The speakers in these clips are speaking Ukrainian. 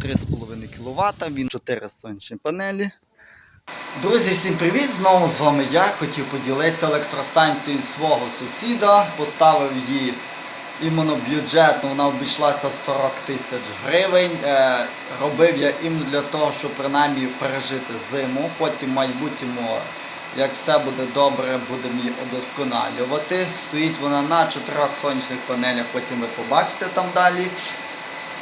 3,5 кВт, він 4 сонячні панелі. Друзі, всім привіт! Знову з вами я. Хотів поділитися електростанцією свого сусіда. Поставив її іменно бюджетно, вона обійшлася в 40 тисяч гривень. Е, робив я іменно для того, щоб принаймні пережити зиму. Потім в майбутньому, як все буде добре, будемо її удосконалювати. Стоїть вона на чотирьох сонячних панелях, потім ви побачите там далі.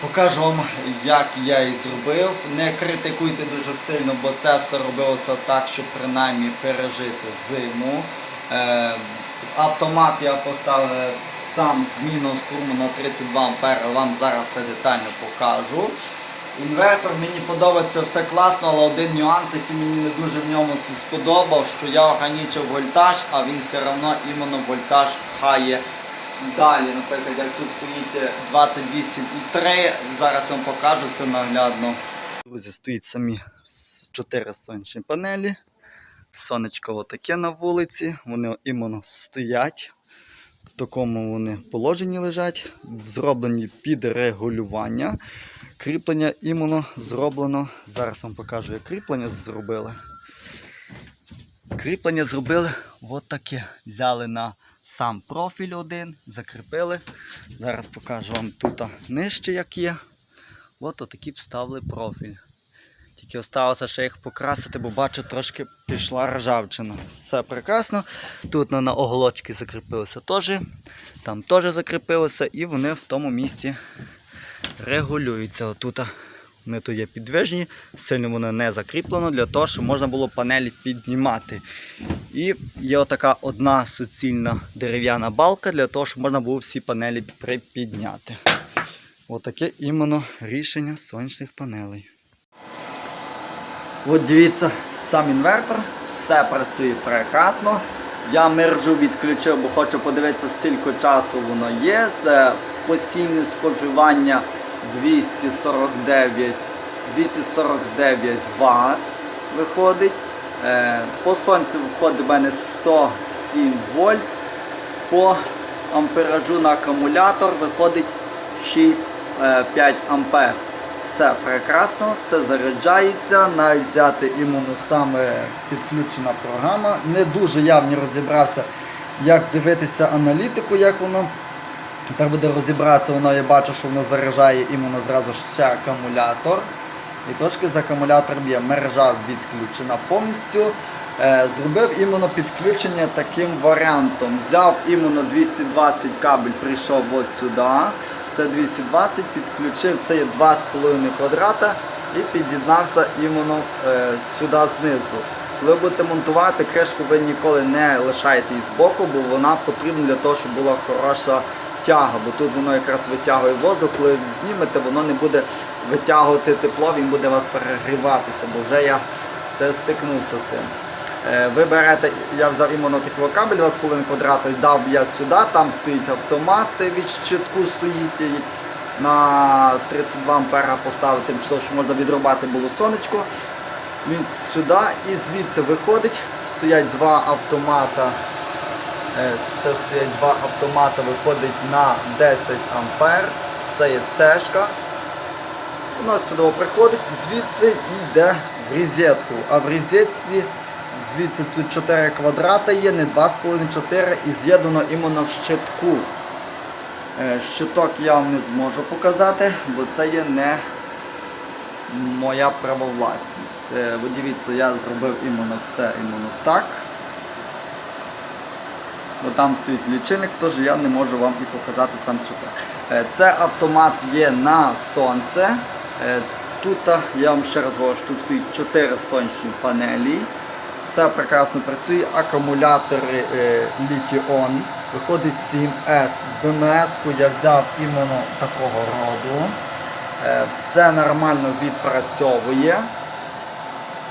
Покажу вам, як я її зробив. Не критикуйте дуже сильно, бо це все робилося так, щоб принаймні пережити зиму. Е, автомат я поставив сам зміну струму на 32 А, вам зараз все детально покажу. Інвертор мені подобається все класно, але один нюанс, який мені не дуже в ньому сподобав, що я ограничив вольтаж, а він все одно іменно вольтаж пхає Далі, наприклад, як тут стоїть 28,3, зараз я вам покажу все наглядно. Друзі, стоїть самі 4 сонячні панелі. Сонечко отаке на вулиці, вони іменно стоять. В такому вони положенні лежать, зроблені під регулювання. Кріплення іменно зроблено. Зараз вам покажу, як кріплення зробили. Кріплення зробили от таке. Взяли на сам профіль один, закріпили. Зараз покажу вам тут нижче, як є. От отакі вставили профіль. Тільки осталося ще їх покрасити, бо бачу, трошки пішла ржавчина. Все прекрасно. Тут на, на оголочки закріпилося теж. Там теж закріпилося і вони в тому місці регулюються. Отут вони тут є підвижні, сильно воно не закріплено для того, щоб можна було панелі піднімати. І є отака одна суцільна дерев'яна балка для того, щоб можна було всі панелі припідняти. Отаке іменно рішення сонячних панелей. От дивіться, сам інвертор, все працює прекрасно. Я мержу відключив, бо хочу подивитися, скільки часу воно є. Це постійне споживання 249 249 Вт виходить. Е, По сонцю виходить у мене 107 вольт. По амперажу на акумулятор виходить 6-5 ампер. Все прекрасно, все заряджається, навіть взяти іменно саме підключена програма. Не дуже явно розібрався, як дивитися аналітику, як воно. Тепер буде розібратися, воно я бачу, що воно заряджає іменно зразу ще акумулятор. І трошки з акумулятором є мережа відключена повністю. Е, Зробив іменно підключення таким варіантом. Взяв іменно 220 кабель, прийшов от сюди. Це 220, підключив, це є 2,5 квадрата і під'єднався іменно е, сюди знизу. Коли будете монтувати кришку, ви ніколи не лишайте її збоку, бо вона потрібна для того, щоб була хороша тяга, бо тут воно якраз витягує воздух, коли знімете, воно не буде витягувати тепло, він буде вас перегріватися, бо вже я це стикнувся з тим. Е, Ви берете, я взяв іменно такий кабель 2,5 квадрата, дав я сюди, там стоїть автомат від щитку стоїть на 32 ампера поставити, що можна відрубати було сонечко. Він сюди і звідси виходить, стоять два автомата. Е, Це стоять два автомати, виходить на 10 ампер. Це є цешка. У нас сюди приходить, звідси йде в розетку. А в розетці звідси тут 4 квадрата є, не 2,5-4 і з'єднано іменно в щитку. Е, Щиток я вам не зможу показати, бо це є не моя правовласність. Е, Ви дивіться, я зробив іменно все іменно так. Бо там стоїть лічильник, тож я не можу вам і показати сам. Е, Це автомат є на сонце. Е, Тут я вам ще раз говорю, що тут стоїть 4 сонячні панелі. Все прекрасно працює. Акумулятори е, літіон. Виходить 7S. БМС-ку я взяв іменно такого роду. Е, Все нормально відпрацьовує.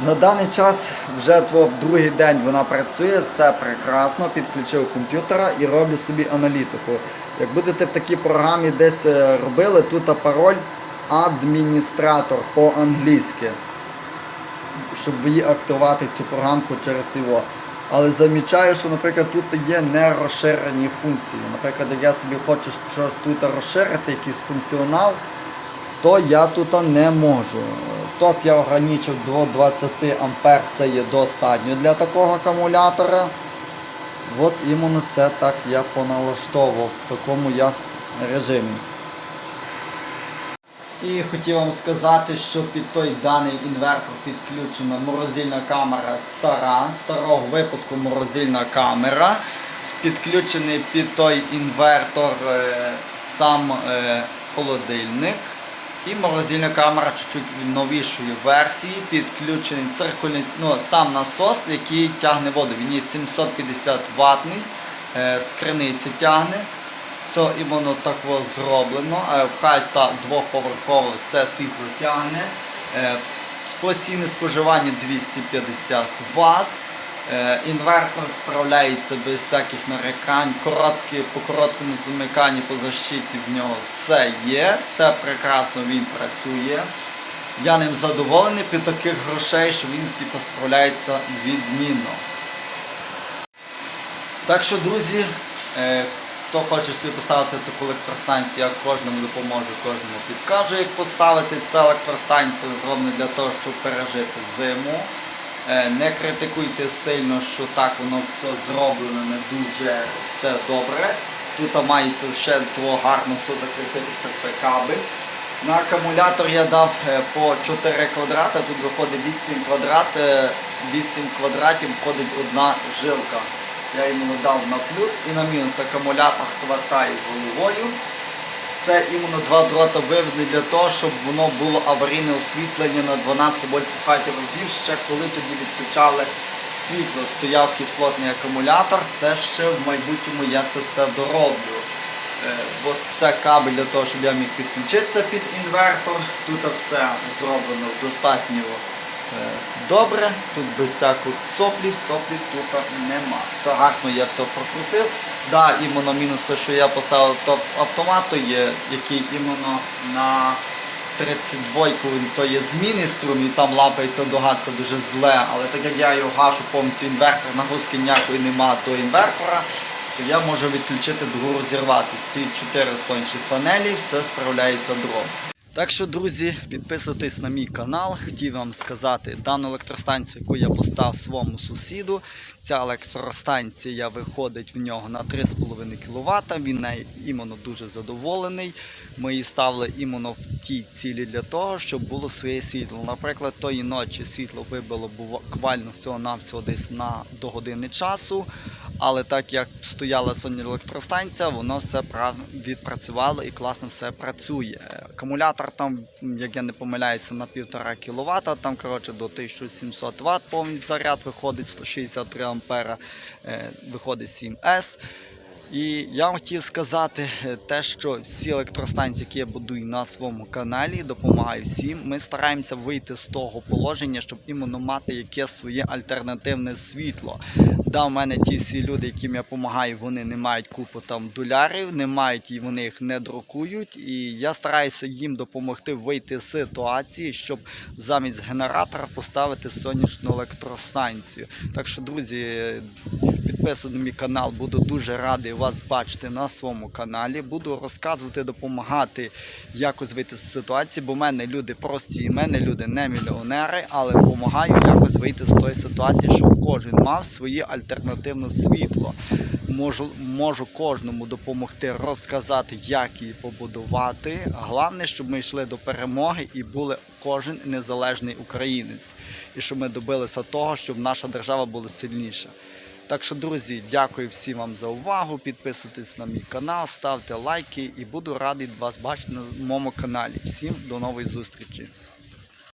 На даний час вже другий день вона працює, все прекрасно, підключив комп'ютера і роблю собі аналітику. Як будете в такій програмі десь е, робили, тут пароль адміністратор по-англійськи, щоб її активувати цю програмку через його. Але замічаю, що, наприклад, тут є нерозширені функції. Наприклад, як я собі хочу щось тут розширити, якийсь функціонал, то я тут не можу. Ток я ограничив до 20 ампер, це є достатньо для такого акумулятора. От іменно все так я поналаштовував в такому я режимі. І хотів вам сказати, що під той даний інвертор підключена морозильна камера стара, старого випуску морозильна камера. Підключений під той інвертор е, сам е, холодильник. І морозильна камера чуть-чуть новішої версії. Підключений циркульний, ну, сам насос, який тягне воду. Він є 750 ватний, е, з криниці тягне. Все і воно так зроблено. Е, Хата двоповерхова, все світло тягне. Е, Постійне споживання 250 Вт. Е, Інвертор справляється без всяких нарікань. Короткі, по короткому замиканні по защиті в нього все є, все прекрасно він працює. Я ним задоволений під таких грошей, що він типу, справляється відмінно. Так що, друзі, е, хто хоче собі поставити таку електростанцію, я кожному допоможу, кожному підкажу, як поставити. Ця електростанція зроблена для того, щоб пережити зиму. Е, Не критикуйте сильно, що так воно все зроблено, не дуже все добре. Тут мається ще того гарно все закріпитися все кабель. На акумулятор я дав е, по 4 квадрати, тут виходить 8 квадрат, е, 8 квадратів входить одна жилка. Я йому дав на плюс і на мінус акумулятор хватає з головою. Це іменно два дрота виведені для того, щоб воно було аварійне освітлення на 12 вольт по хаті розбір. Ще коли тоді відключали світло, стояв кислотний акумулятор. Це ще в майбутньому я це все дороблю. Е, Бо це кабель для того, щоб я міг підключитися під інвертор. Тут все зроблено достатньо добре. Тут без всяких соплів, соплів тут нема. Все гарно я все прокрутив. Да, іменно мінус те, що я поставив то автомат, то є, який іменно на 32 то є зміни струм і там лапається дога, це дуже зле. Але так як я його гашу повністю інвертор, нагрузки ніякої нема до інвертора, то я можу відключити другу розірвати. Стоїть 4 сонячні панелі, все справляється дрон. Так що, друзі, підписуйтесь на мій канал. Хотів вам сказати дану електростанцію, яку я поставив своєму сусіду. Ця електростанція виходить в нього на 3,5 кВт. Він іменно дуже задоволений. Ми її ставили іменно в тій цілі для того, щоб було своє світло. Наприклад, тої ночі світло вибило буквально всього-навсього десь на до години часу. Але так як стояла сонячна електростанція, воно все відпрацювало і класно все працює. Акумулятор там, як я не помиляюся, на 1,5 кВт, там коротше до 1700 Вт повний заряд виходить 163 ампера, е, виходить 7С. І я вам хотів сказати е, те, що всі електростанції, які я будую на своєму каналі, допомагаю всім. Ми стараємося вийти з того положення, щоб іменно мати якесь своє альтернативне світло. Да, в мене ті всі люди, яким я допомагаю, вони не мають купу там долярів, не мають і вони їх не друкують. І я стараюся їм допомогти вийти з ситуації, щоб замість генератора поставити сонячну електростанцію. Так що, друзі, підписуйтесь на мій канал, буду дуже радий вас бачити на своєму каналі. Буду розказувати, допомагати якось вийти з ситуації, бо в мене люди прості, і в мене люди не мільйонери, але допомагаю якось вийти з тої ситуації, щоб кожен мав своє альтернативне світло. Можу, можу кожному допомогти розказати, як її побудувати. Головне, щоб ми йшли до перемоги і були кожен незалежний українець, і щоб ми добилися того, щоб наша держава була сильніша. Так що, друзі, дякую всім вам за увагу. Підписуйтесь на мій канал, ставте лайки і буду радий вас бачити на моєму каналі. Всім до нової зустрічі!